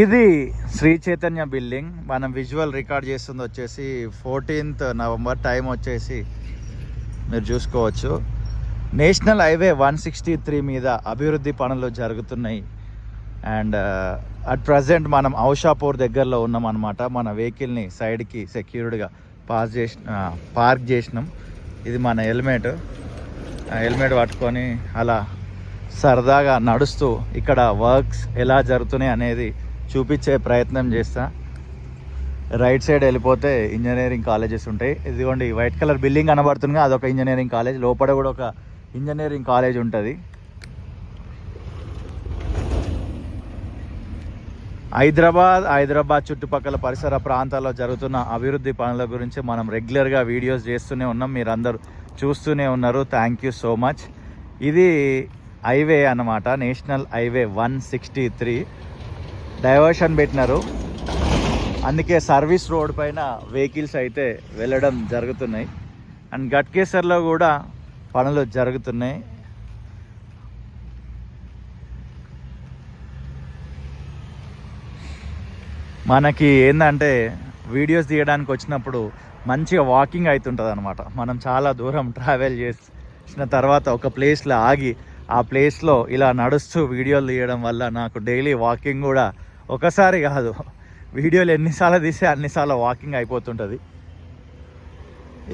ఇది శ్రీ చైతన్య బిల్డింగ్. మనం visual record చేస్తుంది వచ్చేసి ఫోర్టీన్త్ నవంబర్. టైం వచ్చేసి మీరు చూసుకోవచ్చు. National highway one sixty three మీద అభివృద్ధి పనులు జరుగుతున్నాయి. అండ్ అట్ ప్రజెంట్ మనం ఔషాపూర్ దగ్గరలో ఉన్నాం అనమాట మన వెహికల్ని సైడ్కి సెక్యూర్డ్గా పాస్ చేసిన పార్క్ చేసినాం. ఇది మన హెల్మెట్. హెల్మెట్ పట్టుకొని అలా సరదాగా నడుస్తూ ఇక్కడ వర్క్స్ ఎలా జరుగుతున్నాయి అనేది చూపించే ప్రయత్నం చేస్తా. రైట్ సైడ్ వెళ్ళిపోతే ఇంజనీరింగ్ కాలేజెస్ ఉంటాయి. ఇదిగోండి వైట్ కలర్ బిల్డింగ్ కనబడుతుంది అదొక ఇంజనీరింగ్ కాలేజ్. లోపల కూడా ఒక ఇంజనీరింగ్ కాలేజ్ ఉంటుంది. హైదరాబాద్ హైదరాబాద్ చుట్టుపక్కల పరిసర ప్రాంతాల్లో జరుగుతున్న అభివృద్ధి పనుల గురించి మనం రెగ్యులర్గా వీడియోస్ చేస్తూనే ఉన్నాం. మీరందరూ చూస్తూనే ఉన్నారు. థ్యాంక్ యూ సో మచ్ ఇది హైవే అన్నమాట. National highway one sixty three. Diversion పెట్టినారు. అందుకే సర్వీస్ రోడ్ పైన వెహికల్స్ అయితే వెళ్ళడం జరుగుతున్నాయి. అండ్ గట్కేసర్లో కూడా పనులు జరుగుతున్నాయి. మనకి ఏంటంటే వీడియోస్ తీయడానికి వచ్చినప్పుడు మంచిగా వాకింగ్ అవుతుంటుంది అనమాట మనం చాలా దూరం ట్రావెల్ చేసిన తర్వాత ఒక ప్లేస్లో ఆగి ఆ ప్లేస్లో ఇలా నడుస్తూ వీడియోలు తీయడం వల్ల నాకు డైలీ వాకింగ్ కూడా ఒకసారి కాదు. వీడియోలు ఎన్నిసార్లు తీస్తే అన్నిసార్లు వాకింగ్ అయిపోతుంటుంది.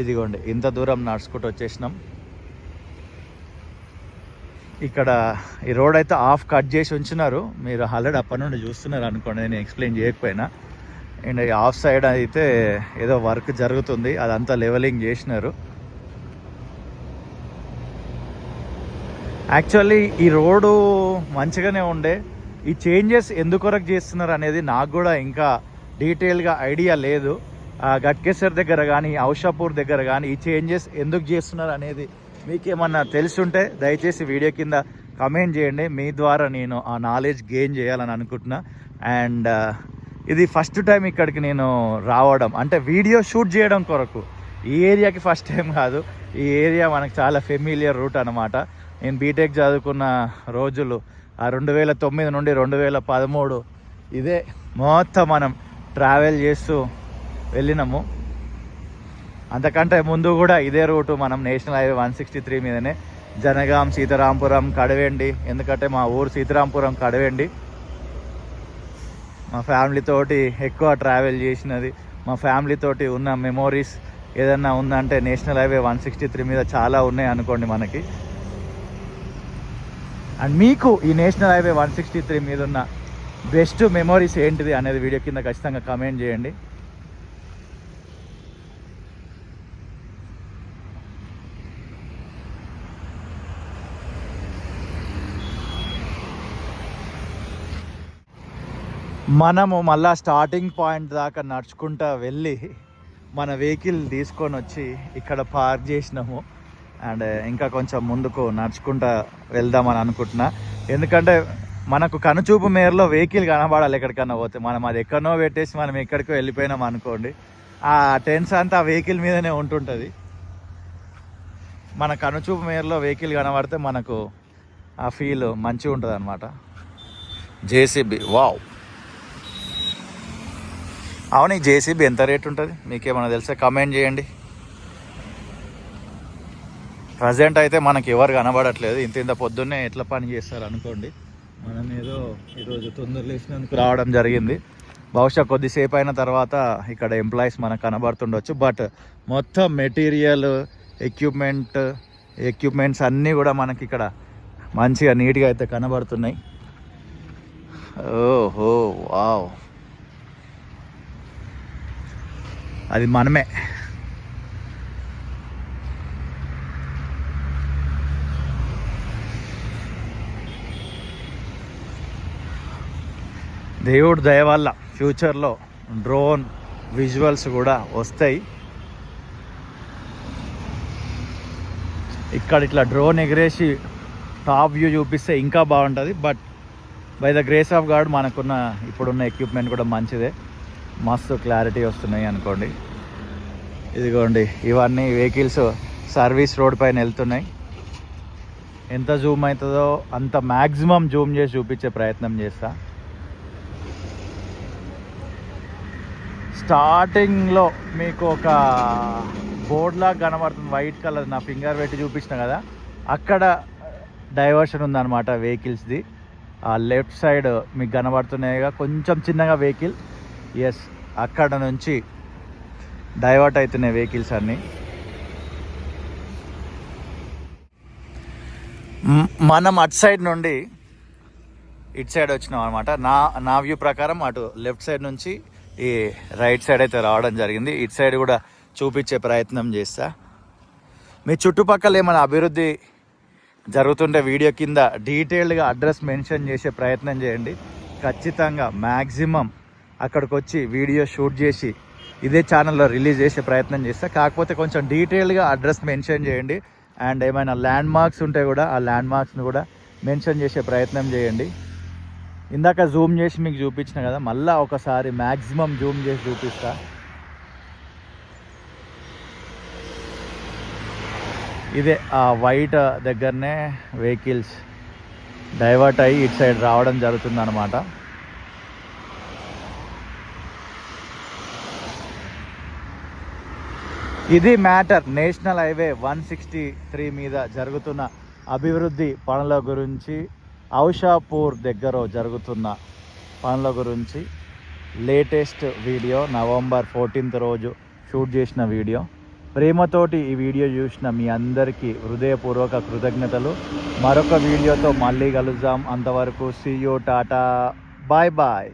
ఇదిగోండి ఇంత దూరం నడుచుకుంటూ వచ్చేసినాం. ఇక్కడ ఈ రోడ్ అయితే ఆఫ్ కట్ చేసి ఉంచినారు. మీరు ఆల్రెడీ అప్పటి నుండి చూస్తున్నారు అనుకోండి నేను ఎక్స్ప్లెయిన్ చేయకపోయినా. అండ్ ఈ ఆఫ్ సైడ్ అయితే ఏదో వర్క్ జరుగుతుంది అదంతా లెవెలింగ్ చేసినారు. యాక్చువల్లీ ఈ రోడ్డు మంచిగానే ఉండే ఈ చేంజెస్ ఎందుకొరకు చేస్తున్నారు అనేది నాకు కూడా ఇంకా డీటెయిల్గా ఐడియా లేదు. గట్కేశ్వర్ దగ్గర కానీ ఔషాపూర్ దగ్గర కానీ ఈ చేంజెస్ ఎందుకు చేస్తున్నారు అనేది మీకేమన్నా తెలుసుంటే దయచేసి వీడియో కింద కమెంట్ చేయండి. మీ ద్వారా నేను ఆ నాలెడ్జ్ గెయిన్ చేయాలని అనుకుంటున్నా. అండ్ ఇది ఫస్ట్ టైం ఇక్కడికి నేను రావడం. అంటే వీడియో షూట్ చేయడం కొరకు. ఈ ఏరియాకి ఫస్ట్ టైం కాదు. ఈ ఏరియా మనకు చాలా ఫెమిలియర్ రూట్ అనమాట నేను బీటెక్ చదువుకున్న రోజులు ఆ రెండు వేల తొమ్మిది నుండి రెండు వేల పదమూడు ఇదే మొత్తం మనం ట్రావెల్ చేస్తూ వెళ్ళినాము. అంతకంటే ముందు కూడా ఇదే రూటు మనం national highway one sixty three మీదనే జనగాం సీతారాంపురం కడవెండి ఎందుకంటే మా ఊరు సీతారాంపురం కడవెండి. మా ఫ్యామిలీతోటి ఎక్కువ ట్రావెల్ చేసినది. మా ఫ్యామిలీతోటి ఉన్న మెమోరీస్ ఏదన్నా ఉందంటే national highway one sixty three మీద చాలా ఉన్నాయి అనుకోండి మనకి. అండ్ మీకు ఈ national highway one sixty three మీద ఉన్న బెస్ట్ మెమోరీస్ ఏంటిది అనేది వీడియో కింద ఖచ్చితంగా కమెంట్ చేయండి. మనము మళ్ళా స్టార్టింగ్ పాయింట్ దాకా నడుచుకుంటా వెళ్ళి మన వెహికల్ తీసుకొని వచ్చి ఇక్కడ పార్క్ చేసినాము. అండ్ ఇంకా కొంచెం ముందుకు నడుచుకుంటా వెళ్దామని అనుకుంటున్నా. ఎందుకంటే మనకు కనుచూపు మేరలో వెహికల్ కనబడాలి ఎక్కడికన్నా పోతే. మనం అది ఎక్కడనో పెట్టేసి మనం ఎక్కడికో వెళ్ళిపోయినాం అనుకోండి ఆ టెన్స్ అంతా ఆ వెహికల్ మీదనే ఉంటుంటుంది. మన కనుచూపు మేరలో వెహికల్ కనబడితే మనకు ఆ ఫీల్ మంచిగా ఉంటుంది అనమాట జేసీబీ వావ్. అవును ఈ జేసీబీ ఎంత రేట్ ఉంటుంది? మీకేమైనా తెలిసే? కమెంట్ చేయండి. ప్రజెంట్ అయితే మనకి ఎవరు కనబడట్లేదు. ఇంత ఇంత పొద్దున్నే ఎట్లా పని చేస్తారు అనుకోండి. మనం ఏదో ఈరోజు తొందర లేచినందుకు రావడం జరిగింది. బహుశా కొద్దిసేపు అయిన తర్వాత ఇక్కడ ఎంప్లాయీస్ మనకు కనబడుతుండొచ్చు. బట్ మొత్తం మెటీరియల్ ఎక్విప్మెంట్ ఎక్విప్మెంట్స్ అన్నీ కూడా మనకి ఇక్కడ మంచిగా నీట్గా అయితే కనబడుతున్నాయి. ఓహో వావ్. అది మనమే. దేవుడు దయ వల్ల ఫ్యూచర్లో డ్రోన్ విజువల్స్ కూడా వస్తాయి. ఇక్కడ ఇట్లా డ్రోన్ ఎగిరేసి టాప్ వ్యూ చూపిస్తే ఇంకా బాగుంటుంది. But by the grace of god మనకున్న ఇప్పుడున్న ఎక్విప్మెంట్ కూడా మంచిదే. మస్తు క్లారిటీ వస్తున్నాయి అనుకోండి. ఇదిగోండి ఇవన్నీ వెహికల్స్ సర్వీస్ రోడ్ పైన వెళ్తున్నాయి. ఎంత జూమ్ అవుతుందో అంత మ్యాక్సిమం జూమ్ చేసి చూపించే ప్రయత్నం చేస్తాను స్టార్టింగ్లో మీకు ఒక బోర్డ్ లాగా కనబడుతుంది వైట్ కలర్. నా ఫింగర్ పెట్టి చూపించిన కదా అక్కడ డైవర్షన్ ఉందన్నమాట వెహికల్స్ది. ఆ లెఫ్ట్ సైడ్ మీకు కనబడుతున్నాయిగా కొంచెం చిన్నగా వెహికల్. ఎస్ అక్కడ నుంచి డైవర్ట్ అవుతున్నాయి వెహికల్స్ అన్నీ. మనం అటు సైడ్ నుండి ఇటు సైడ్ వచ్చినాం అనమాట నా నా వ్యూ ప్రకారం అటు లెఫ్ట్ సైడ్ నుంచి ఈ రైట్ సైడ్ అయితే రావడం జరిగింది. ఇటు సైడ్ కూడా చూపించే ప్రయత్నం చేస్తా. మీ చుట్టుపక్కల ఏమైనా అభివృద్ధి జరుగుతుంటే వీడియో కింద డీటెయిల్డ్గా అడ్రస్ మెన్షన్ చేసే ప్రయత్నం చేయండి. ఖచ్చితంగా మ్యాక్సిమం అక్కడికి వచ్చి వీడియో షూట్ చేసి ఇదే ఛానల్లో రిలీజ్ చేసే ప్రయత్నం చేస్తా. కాకపోతే కొంచెం డీటెయిల్డ్గా అడ్రస్ మెన్షన్ చేయండి. అండ్ ఏమైనా ల్యాండ్ మార్క్స్ ఉంటే కూడా ఆ ల్యాండ్ మార్క్స్ని కూడా మెన్షన్ చేసే ప్రయత్నం చేయండి. ఇందాక జూమ్ చేసి మీకు చూపించిన కదా మళ్ళీ ఒకసారి మ్యాక్సిమం జూమ్ చేసి చూపిస్తా. ఇదే ఆ వైట్ దగ్గరనే వెహికల్స్ డైవర్ట్ అయ్యి ఇటు సైడ్ రావడం జరుగుతుంది అనమాట ఇది matter national highway one sixty three మీద జరుగుతున్న అభివృద్ధి పనుల గురించి ఔషాపూర్ దగ్గర జరుగుతున్న పనుల గురించి లేటెస్ట్ వీడియో నవంబర్ ఫోర్టీన్త్ రోజు షూట్ చేసిన వీడియో. ప్రేమతోటి ఈ వీడియో చూసిన మీ అందరికీ హృదయపూర్వక కృతజ్ఞతలు. మరొక వీడియోతో మళ్ళీ కలుద్దాం. అంతవరకు సీ టాటా. Bye bye.